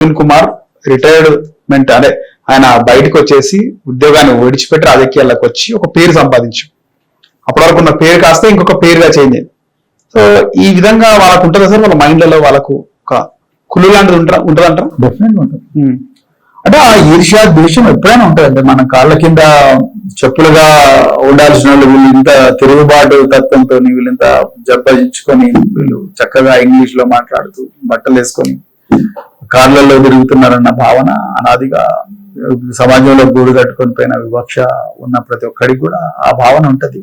Praveen Kumar retirement అదే ఆయన బయటకు వచ్చేసి ఉద్యోగాన్ని విడిచిపెట్టి రాజకీయాల్లోకి వచ్చి ఒక పేరు సంపాదించు. అప్పటి వరకు ఉన్న పేరు కాస్త ఇంకొక పేరుగా చేంజ్ అయింది సో ఈ విధంగా వాళ్ళకు ఉంటుంది సార్? వాళ్ళ మైండ్లలో వాళ్ళకు ఒక కుళ్ళు లాంటిది ఉంటా ఉంటుందంటారా డెఫినెట్ ఉంటుంది. అంటే ఆ ఈర్ష్యా ద్వేషం ఎప్పుడైనా ఉంటుందండి. మన కాళ్ళ కింద చెప్పులుగా ఉండాల్సిన వాళ్ళు వీళ్ళు ఇంత తిరుగుబాటు తత్వంతో వీళ్ళు ఇంత జబ్బించుకొని వీళ్ళు చక్కగా ఇంగ్లీష్లో మాట్లాడుతూ బట్టలు వేసుకొని కార్లలో తిరుగుతున్నారన్న భావన అనాదిగా సమాజంలో గూడు కట్టుకొని పోయిన వివక్ష ఉన్న ప్రతి ఒక్కడికి కూడా ఆ భావన ఉంటది.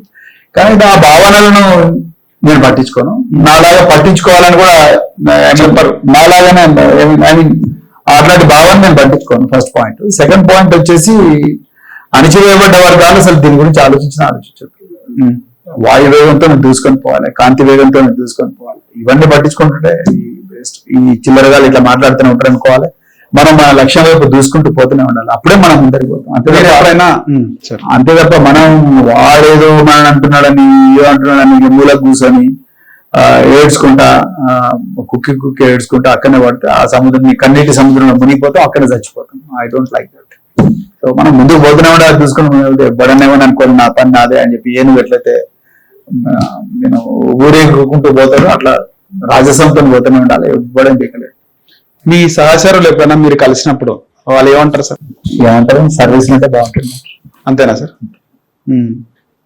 కానీ ఆ భావనలను నేను పట్టించుకోను. నాలాగా పట్టించుకోవాలని కూడా చెప్పరు. నాలాగానే ఐ మీన్ అట్లాంటి భావన నేను పట్టించుకోను ఫస్ట్ పాయింట్. సెకండ్ పాయింట్ వచ్చేసి అణిచివేయబడ్డ వర్గాలు అసలు దీని గురించి ఆలోచించిన ఆలోచించరు. వాయు వేగంతో నేను దూసుకొని పోవాలి కాంతి వేగంతో నేను దూసుకొని పోవాలి. ఇవన్నీ పట్టించుకుంటుంటే ఈ waste. ఈ చిల్లరగాలు ఇట్లా మాట్లాడుతూనే ఉంటారు అనుకోవాలి. మనం మన లక్ష్యం వైపు దూసుకుంటూ పోతూనే ఉండాలి. అప్పుడే మనం ముందరికి పోతాం. అంతే సార్. అంతే తప్ప మనం వాడేదో మనం అంటున్నాడని ఏదో అంటున్నాడని మూలకు కూర్చొని ఆ, ఏడ్చుకుంటా కుక్కి కుక్కి ఏడ్చుకుంటా అక్కడనే పడితే ఆ సముద్రం కన్నీటి సముద్రంలో మునిగిపోతాం అక్కడే చచ్చిపోతాం. I don't like that so మనం ముందుకు పోతూనే ఉండాలి చూసుకుని బడనేమని అనుకోని నా పని నాదే అని చెప్పి ఏనుగు ఎట్లయితే నేను ఊరేగుకుంటూ పోతాడో అట్లా రాజసంతో పోతూనే ఉండాలి ఇవ్వడం పీకలేదు మీ సహచరులు ఎప్పుడైనా మీరు కలిసినప్పుడు వాళ్ళు ఏమంటారు సార్? ఏమంటారు? సర్వీస్ అంటే బాగుంటుంది. అంతేనా సార్?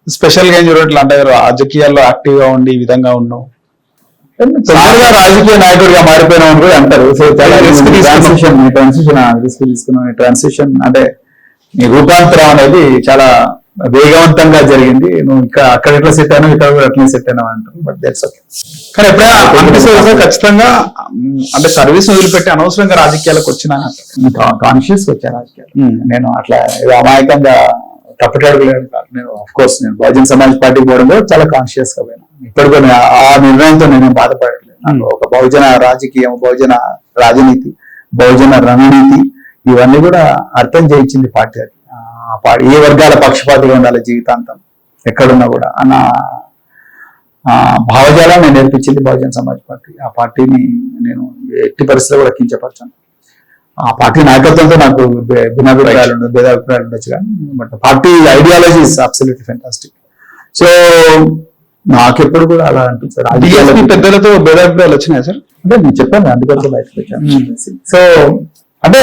స్పెషల్గా ఏం చూడట్లు అంటే రాజకీయాల్లో యాక్టివ్గా ఉండి ఈ విధంగా ఉన్నావు తొందరగా రాజకీయ నాయకుడిగా మారిపోయినా కూడా అంటారు. సో చాలా రిస్క్. ట్రాన్సిషన్ ట్రాన్సిషన్ రిస్క్ తీసుకున్నాం. ట్రాన్సిషన్ అంటే రూపాంతరం అనేది చాలా వేగవంతంగా జరిగింది. నువ్వు ఇక్కడ అక్కడ ఎట్లా సెట్ అయినా ఇక్కడ కూడా అట్లనే సెట్ అయినా అంటారు బట్ దట్స్ ఓకే కానీ ఎప్పుడైనా అనిపిస్తుంది ఖచ్చితంగా అంటే సర్వీస్ వదిలిపెట్టి అనవసరంగా రాజకీయాలకు వచ్చిన కాన్షియస్ వచ్చా రాజకీయాలు. నేను అట్లా అమాయకంగా తప్పటడుగులేదు కాదు. నేను ఆఫ్ కోర్స్ నేను బహుజన్ సమాజ్ పార్టీకి పోవడం కూడా చాలా కాన్షియస్గా పోయినా. ఇప్పటికీ నేను ఆ- నిర్ణయంతో నేను బాధపడట్లేదు. ఒక బహుజన రాజకీయం బహుజన రాజనీతి బహుజన రణనీతి ఇవన్నీ కూడా అర్థం చేయించింది పార్టీ అది. ఆ పార్టీ ఏ వర్గాల పక్షపాతిగా ఉండాలి జీవితాంతం? ఎక్కడున్నా కూడా. అన్న ఆ భావజాలాన్ని నేర్పించింది బహుజన సమాజ్ పార్టీ. ఆ పార్టీని నేను ఎట్టి పరిస్థితుల్లో కూడా కించపరచాను. ఆ పార్టీ నాయకత్వంతో నాకు భిన్నాభిప్రాయాలు ఉండదు భేదాభిప్రాయాలు ఉండొచ్చు కానీ but party ideology is absolutely fantastic so నాకెప్పుడు కూడా అలా అనిపించారు డిఎస్పీ పెద్దలతో భేదాభిప్రాయాలు వచ్చినాయి సార్? అంటే నేను చెప్పాను అందుకోసం బయటకు వచ్చాను. సో అంటే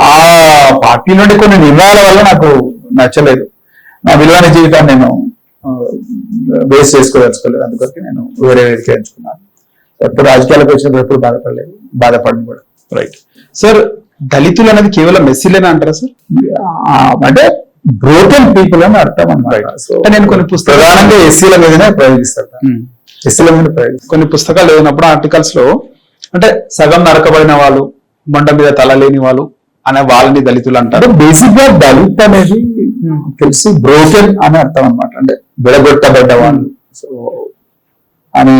ఆ పార్టీ నుండి కొన్ని నిర్ణయాల వల్ల నాకు నచ్చలేదు. నా విలువైన జీవితాన్ని నేను వేస్ట్ చేసుకోదలుచుకోలేదు. అందుకొరకు నేను వేరే వేదిక ఎంచుకున్నాను. ఎప్పుడు రాజకీయాలకు వచ్చినప్పుడు ఎప్పుడు బాధపడలేదు. బాధపడను కూడా. రైట్ సార్ దళితులు అనేది కేవలం మెస్సీలేనా అంటారా సార్ అంటే బ్రోకెన్ పీపుల్ అని అర్థం అనమాట నేను కొన్ని పుస్తకాలు- ప్రధానంగా ఎస్సీల మీదనే ప్రయోగిస్తాను ఎస్సీల మీద ప్రయోగిస్తాను కొన్ని పుస్తకాలు చదివినప్పుడు ఆర్టికల్స్లో అంటే సగం నరకబడిన వాళ్ళు మండ మీద తల లేని వాళ్ళు అనే వాళ్ళని దళితులు అంటారు. అంటే బేసిక్గా దళిత్ అనేది తెలిసి బ్రోకెన్ అని అర్థం అనమాట అంటే విడగొట్టబడ్డ వాళ్ళు సో అనే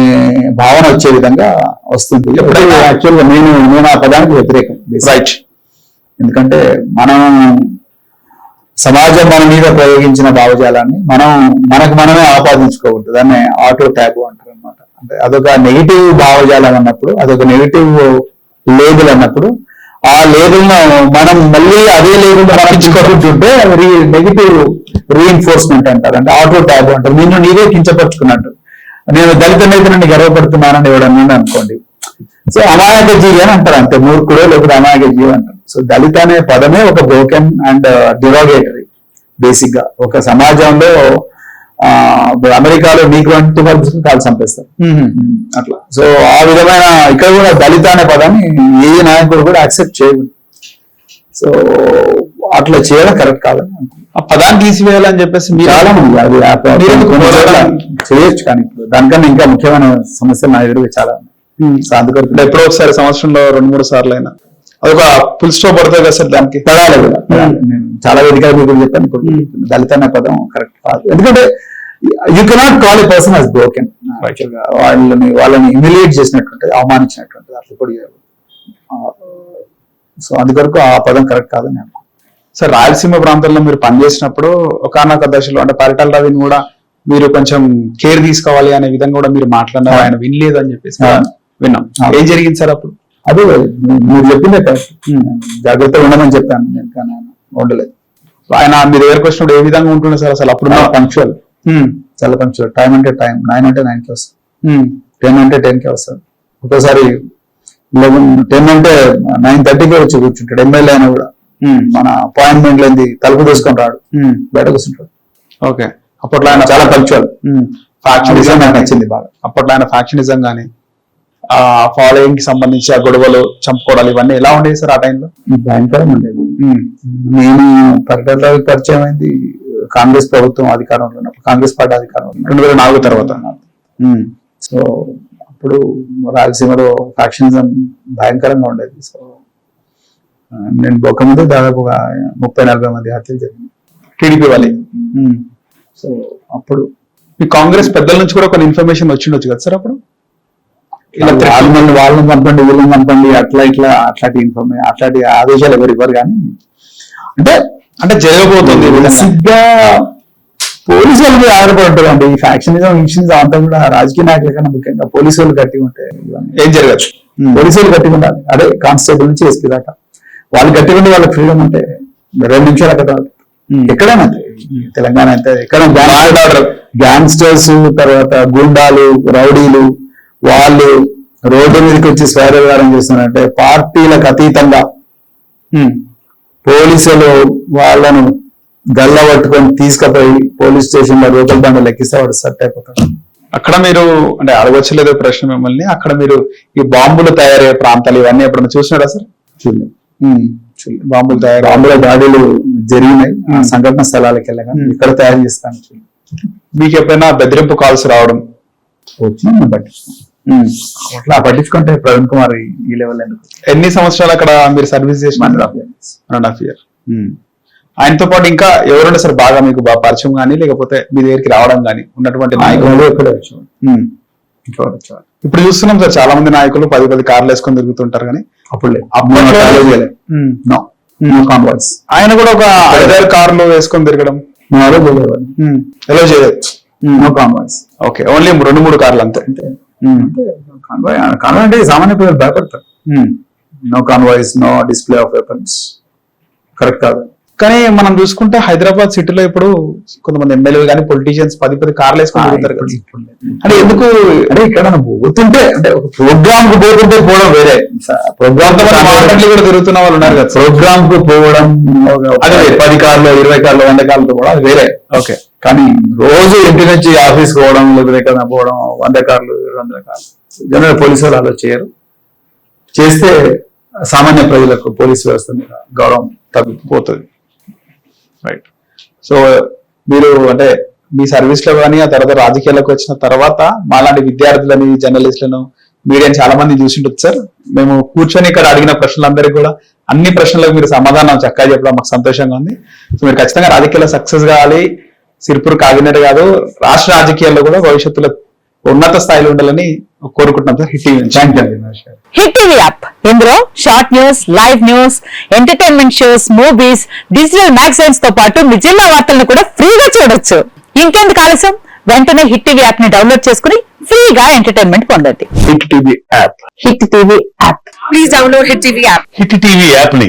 భావన వచ్చే విధంగా వస్తుంది. ఎప్పుడైనా- యాక్చువల్గా నేను నేను ఆ పదానికి వ్యతిరేకం. రైట్ ఎందుకంటే మనం సమాజం మన మీద ప్రయోగించిన భావజాలాన్ని మనం మనకు మనమే ఆపాదించుకోకూడదు. దాన్ని ఆటో ట్యాబు అంటారు అనమాట అంటే అదొక నెగిటివ్ భావజాలం అన్నప్పుడు అదొక నెగిటివ్ లేబుల్ అన్నప్పుడు ఆ లేబుల్ మనం మళ్ళీ అదే లేబుల్ పట్టించుకోకుంటుంటే రీ నెగిటివ్ రీఎన్ఫోర్స్మెంట్ అంటారు. అంటే ఆటో ట్యాబు అంటారు. నిన్ను నీవే కించపరుచుకున్నట్టు. నేను దళిత నేతనని గర్వపడుతున్నానని ఎవడన్నాడు అనుకోండి సో అమాయక జీవి అని అంటారు అంతే. మూర్ఖుడు లేకపోతే అమాయక జీవి అంటారు. సో దళిత అనే పదమే ఒక బ్రోకెన్ అండ్ డిరోగేటరీ బేసిక్గా ఒక సమాజంలో అమెరికాలో నీకు వంటి వర్గం కాలు చంపేస్తారు. అట్లా. సో ఆ విధమైన ఇక్కడ కూడా దళిత అనే పదాన్ని ఏ నాయకుడు కూడా యాక్సెప్ట్ చేయదు సో అట్లా చేయడం కరెక్ట్ అనుకుంటున్నాను. ఆ పదాన్ని తీసివేయాలని చెప్పేసి మీరు అది? చేయొచ్చు కానీ ఇప్పుడు దానికన్నా ఇంకా ముఖ్యమైన సమస్యలు నా ఎదురుగా చాలా ఎప్పుడో ఒకసారి సంవత్సరంలో రెండు మూడు సార్లు అయినా అదొక ఫుల్ స్టాప్ పడుతుంది కదా సార్ దానికి. నేను చాలా వేదికల మీద కూడా చెప్పాను దళిత అనే పదం కరెక్ట్ కాదు. ఎందుకంటే you cannot call a person as broken వాళ్ళని వాళ్ళని ఇమిలియేట్ చేసినట్టుంటది అవమానించినట్టుంటది అట్లా కూడా సో అందుకొరకు ఆ పదం కరెక్ట్ కాదని నేను అనుకుంటున్నాను. సార్ రాయలసీమ ప్రాంతంలో మీరు పనిచేసినప్పుడు ఒకనొక దశలో అంటే పరిటాల రవిని కూడా మీరు కొంచెం కేర్ తీసుకోవాలి అనే విధంగా కూడా మీరు మాట్లాడినారు. ఆయన వినలేదు అని చెప్పేసి. విన్నాం. ఏం జరిగింది సార్ అప్పుడు? అదే మీరు చెప్పిందే జాగ్రత్తగా ఉండమని చెప్పాను నేను కానీ ఆయన ఉండలేదు. ఆయన మీ దగ్గరకు వచ్చినప్పుడు ఏ విధంగా ఉంటుండే సార్ అసలు? అప్పుడు పంక్చువల్ చాలా పంక్చువల్ టైం అంటే టైం నైన్ అంటే నైన్కి వస్తాను టెన్ అంటే టెన్కి వస్తాడు ఒకసారి లెవెన్ టెన్ అంటే నైన్ థర్టీకే వచ్చి కూర్చుంటాడు. ఎమ్మెల్యే అయినా కూడా. మన అపాయింట్మెంట్ లేని తలుపు తీసుకొని రాడు. బయట కూర్చుంటాడు ఓకే. అప్పట్లో ఆయన చాలా పంక్చువల్ ఫ్యాక్షనిజం నాకు నచ్చింది బాగా. అప్పట్లో ఆయన ఫ్యాక్షనిజం గానీ ఆ ఫాలోయింగ్కి సంబంధించి ఆ గొడవలు చంపుకోవడాలు ఇవన్నీ ఎలా ఉండేవి సార్ ఆ టైంలో? భయంకరంగా ఉండేది నేను ప్రకటనలో పరిచయం అయింది కాంగ్రెస్ ప్రభుత్వం అధికారంలో ఉన్నప్పుడు కాంగ్రెస్ పార్టీ అధికారంలో రెండు వేల నాలుగు తర్వాత. సో అప్పుడు రాయలసీమలో ఫ్యాక్షనిజం భయంకరంగా ఉండేది. సో నేను ఒక ముందు దాదాపు ఒక ముప్పై నలభై మంది హత్యలు జరిగింది టీడీపీ వాళ్ళే. సో అప్పుడు మీ కాంగ్రెస్ పెద్దల నుంచి కూడా కొన్ని ఇన్ఫర్మేషన్ వచ్చిండొచ్చు కదా సార్ అప్పుడు? ఇలా వాళ్ళని వాళ్ళని పంపండి వీళ్ళని పంపండి అట్లా ఇట్లా అట్లాంటి ఇన్ఫర్మేషన్ అట్లాంటి ఆదేశాలు ఎవరు ఇవ్వరు కానీ అంటే అంటే జరగబోతుంది ఈ విధంగా. బేసిక్గా పోలీసు వాళ్ళ మీద ఆధారపడి అండి ఈ ఫ్యాక్షనిజం ఇన్షనిజం అంతా కూడా రాజకీయ నాయకుల కన్నా ముఖ్యంగా పోలీసు వాళ్ళు ఉంటాయి ఇవన్నీ. ఏం జరగచ్చు. పోలీసు వాళ్ళు ఉండాలి అదే కానిస్టేబుల్ నుంచి ఎస్పీ దాకా వాళ్ళు గట్టిగా ఉండి వాళ్ళకి ఫ్రీడమ్ అంటే రెండు నిమిషాలు అక్కడ. ఎక్కడైనా తెలంగాణ అంతే ఎక్కడ గ్యాంగ్స్టర్స్ తర్వాత గుండాలు రౌడీలు వాళ్ళు రోడ్డు మీదకి వచ్చి స్వైరవ్యారం చేస్తున్నారంటే పార్టీలకు అతీతంగా. పోలీసులు వాళ్ళను గల్ల పట్టుకొని తీసుకుపోయి పోలీస్ స్టేషన్లో రూపాయల బండలు ఎక్కిస్తే వాడు సెట్ అయిపోతాడు. అక్కడ మీరు అంటే అడగొచ్చలేదో ప్రశ్న మిమ్మల్ని అక్కడ మీరు ఈ బాంబులు తయారయ్యే ప్రాంతాలు ఇవన్నీ ఎప్పుడైనా చూసినారా సార్. బాంబులు తయారు బాంబుల దాడులు జరిగినాయి. సంఘటన స్థలాలకు వెళ్ళగా ఇక్కడ తయారు చేస్తాను. మీకు ఎప్పుడైనా బెదిరింపు కాల్స్ రావడం వచ్చి ఉమ్. అట్లా పట్టించుకుంటే ప్రవీణ్ కుమార్ ఈ- లెవెల్ ఎందుకు? ఎన్ని సంవత్సరాలు అక్కడ మీరు సర్వీస్ చేసిన. వన్ అండ్ హాఫ్ ఇయర్ ఆయనతో పాటు ఇంకా ఎవరుండే సార్ బాగా మీకు బాగా పరిచయం కానీ లేకపోతే మీ దగ్గరికి రావడం కానీ ఉన్నటువంటి నాయకులు? ఇక్కడే ఇప్పుడు చూస్తున్నాం సార్ చాలా మంది నాయకులు పది పది కార్లు వేసుకొని తిరుగుతుంటారు కానీ అప్పుడు లేదు. ఆయన కూడా ఒక ఐదారు కార్లు వేసుకొని తిరగడం? మేము. ఎలా చేయలేదు నో కాంబాయ్స్ ఓకే ఓన్లీ రెండు మూడు కార్లు అంతే. కాన్వాయ్ కాన్వాయ్ అంటే సామాన్య ప్రజలు భయపడతారు. No convoys no display of weapons correct కాదు. కానీ మనం చూసుకుంటే హైదరాబాద్ సిటీలో ఇప్పుడు కొంతమంది ఎమ్మెల్యేలు కానీ పొలిటీషియన్స్ పది పది కార్లు వేసుకొని తిరుగుతారు. అంటే ఎందుకు అంటే ఇక్కడ పోతుంటే అంటే ఒక ప్రోగ్రామ్కు పోతుంటే పోవడం వేరే. ప్రోగ్రామ్ కూడా తిరుగుతున్న వాళ్ళు ఉన్నారు కదా. ప్రోగ్రామ్కు పోవడం అది. పది కార్లు ఇరవై కార్లు వంద కార్లు పోవడం అది వేరే. ఓకే. కానీ రోజు ఇంటి నుంచి ఆఫీస్ పోవడం లేకపోతే పోవడం వంద కార్లు వందల కార్లు. జనరల్ పోలీసు వాళ్ళు అలా చేయరు. చేస్తే సామాన్య ప్రజలకు పోలీసు వ్యవస్థ మీద గౌరవం తగ్గిపోతుంది. రైట్ సో మీరు అంటే మీ సర్వీస్లో కానీ ఆ తర్వాత రాజకీయాలకు వచ్చిన తర్వాత మాలాంటి విద్యార్థులని జర్నలిస్టులను మీడియాని చాలా మంది చూసిండొచ్చు సార్. మేము కూర్చొని ఇక్కడ అడిగిన ప్రశ్నలందరికీ కూడా అన్ని ప్రశ్నలకు మీరు సమాధానం చక్కగా చెప్పడం మాకు సంతోషంగా ఉంది. సో మీరు ఖచ్చితంగా రాజకీయాల్లో సక్సెస్ కావాలి. సిరిపూర్ కాకినాడ కాదు రాష్ట్ర రాజకీయాల్లో కూడా భవిష్యత్తులో ఉన్నత స్థాయిలో ఉండాలని కోరుకుంటున్నాం sir. Hit TV hit app. ఇందులో short news live news entertainment shows movies digital మ్యాగజైన్స్తో పాటు మీ జిల్లా వార్తలను కూడా ఫ్రీగా చూడొచ్చు. ఇంకెందుకు ఆలస్యం? వెంటనే హిట్ టీవీ యాప్ని డౌన్లోడ్ చేసుకుని ఫ్రీగా ఎంటర్టైన్మెంట్ పొందండి. Hit TV app. Hit TV app. Please download hit TV app. Hit TV యాప్ని